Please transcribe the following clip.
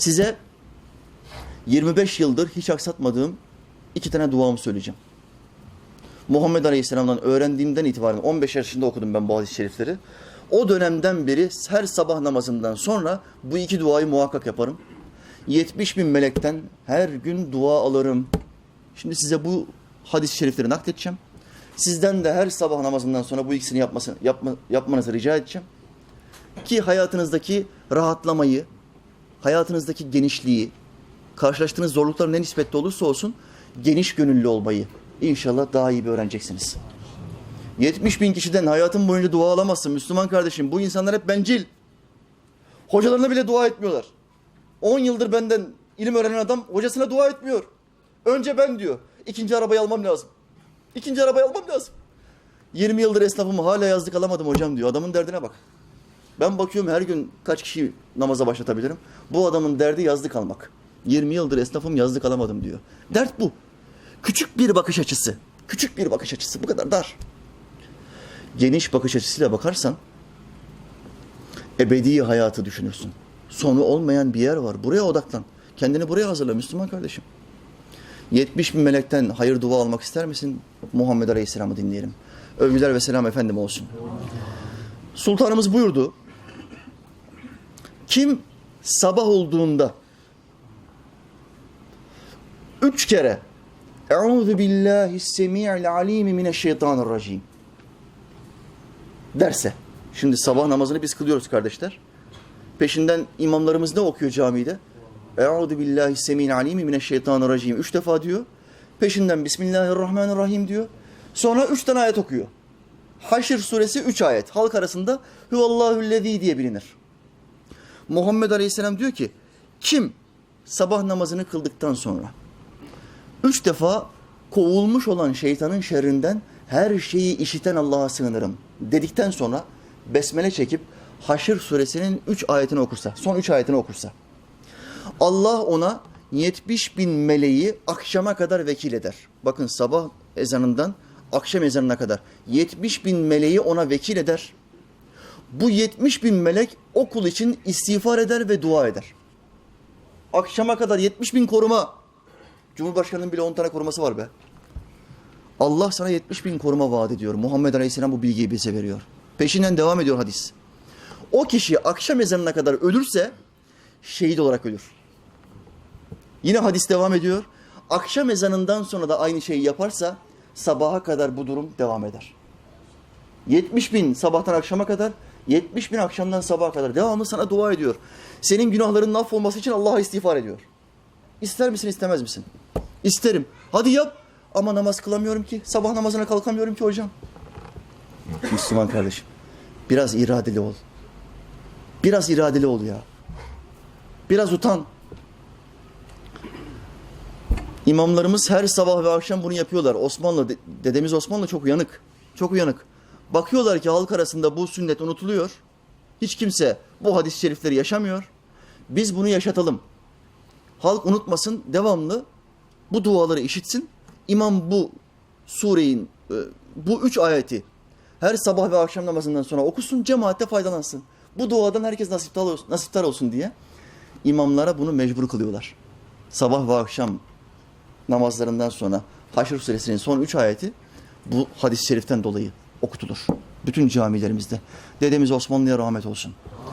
Size 25 yıldır hiç aksatmadığım iki tane duamı söyleyeceğim. Muhammed Aleyhisselam'dan öğrendiğimden itibaren 15 yaşında okudum ben bu hadis-i şerifleri. O dönemden beri her sabah namazından sonra bu iki duayı muhakkak yaparım. 70 bin melekten her gün dua alırım. Şimdi size bu hadis-i şerifleri nakledeceğim. Sizden de her sabah namazından sonra bu ikisini yapması, yapma, yapmanızı rica edeceğim. Ki hayatınızdaki rahatlamayı, hayatınızdaki genişliği, karşılaştığınız zorluklar ne nispette olursa olsun geniş gönüllü olmayı inşallah daha iyi bir öğreneceksiniz. 70 bin kişiden hayatın boyunca dua alamazsın Müslüman kardeşim. Bu insanlar hep bencil. Hocalarına bile dua etmiyorlar. 10 yıldır benden ilim öğrenen adam hocasına dua etmiyor. Önce ben diyor. İkinci arabayı almam lazım. İkinci arabayı almam lazım. 20 yıldır esnafım hala yazlık alamadım hocam diyor. Adamın derdine bak. Ben bakıyorum her gün kaç kişi namaza başlatabilirim. Bu adamın derdi yazlık almak. 20 yıldır esnafım yazlık alamadım diyor. Dert bu. Küçük bir bakış açısı. Küçük bir bakış açısı. Bu kadar dar. Geniş bakış açısıyla bakarsan ebedi hayatı düşünürsün. Sonu olmayan bir yer var. Buraya odaklan. Kendini buraya hazırla Müslüman kardeşim. 70 bin melekten hayır dua almak ister misin? Muhammed Aleyhisselam'ı dinleyelim. Övgüler ve selam efendim olsun. Sultanımız buyurdu. Kim sabah olduğunda üç kere Euzu billahi semi'il alimi mineşşeytanirracim derse. Şimdi sabah namazını biz kılıyoruz kardeşler. Peşinden imamlarımız ne okuyor camide? Euzu billahi semi'il alimi mineşşeytanirracim. Üç defa diyor. Peşinden Bismillahirrahmanirrahim diyor. Sonra üç tane ayet okuyor. Haşr suresi 3 ayet. Halk arasında Huvallahüllezî diye bilinir. Muhammed Aleyhisselam diyor ki kim sabah namazını kıldıktan sonra üç defa kovulmuş olan şeytanın şerrinden her şeyi işiten Allah'a sığınırım dedikten sonra besmele çekip Haşr suresinin 3 ayetini okursa, son 3 ayetini okursa Allah ona 70 bin meleği akşama kadar vekil eder. Bakın sabah ezanından akşam ezanına kadar 70 bin meleği ona vekil eder. Bu 70 bin melek o kul için istiğfar eder ve dua eder. Akşama kadar 70 bin koruma. Cumhurbaşkanının bile 10 tane koruması var be. Allah sana 70 bin koruma vaat ediyor. Muhammed Aleyhisselam bu bilgiyi bize veriyor. Peşinden devam ediyor hadis. O kişi akşam ezanına kadar ölürse şehit olarak ölür. Yine hadis devam ediyor. Akşam ezanından sonra da aynı şeyi yaparsa sabaha kadar bu durum devam eder. 70 bin sabahtan akşama kadar, 70 bin akşamdan sabaha kadar devamlı sana dua ediyor. Senin günahların olması için Allah'a istiğfar ediyor. İster misin istemez misin? İsterim. Hadi yap. Ama namaz kılamıyorum ki. Sabah namazına kalkamıyorum ki hocam. Müslüman kardeşim. Biraz iradeli ol. Biraz iradeli ol ya. Biraz utan. İmamlarımız her sabah ve akşam bunu yapıyorlar. Osmanlı, de- dedemiz Osmanlı çok uyanık. Çok uyanık. Bakıyorlar ki halk arasında bu sünnet unutuluyor. Hiç kimse bu hadis-i şerifleri yaşamıyor. Biz bunu yaşatalım. Halk unutmasın, devamlı bu duaları işitsin. İmam bu sureyin, e, bu üç ayeti her sabah ve akşam namazından sonra okusun, cemaatte faydalansın. Bu duadan herkes nasiptar olsun, nasiptar olsun diye imamlara bunu mecbur kılıyorlar. Sabah ve akşam namazlarından sonra Haşr suresinin son üç ayeti bu hadis-i şeriften dolayı okutulur. Bütün camilerimizde. Dedemiz Osmanlı'ya rahmet olsun.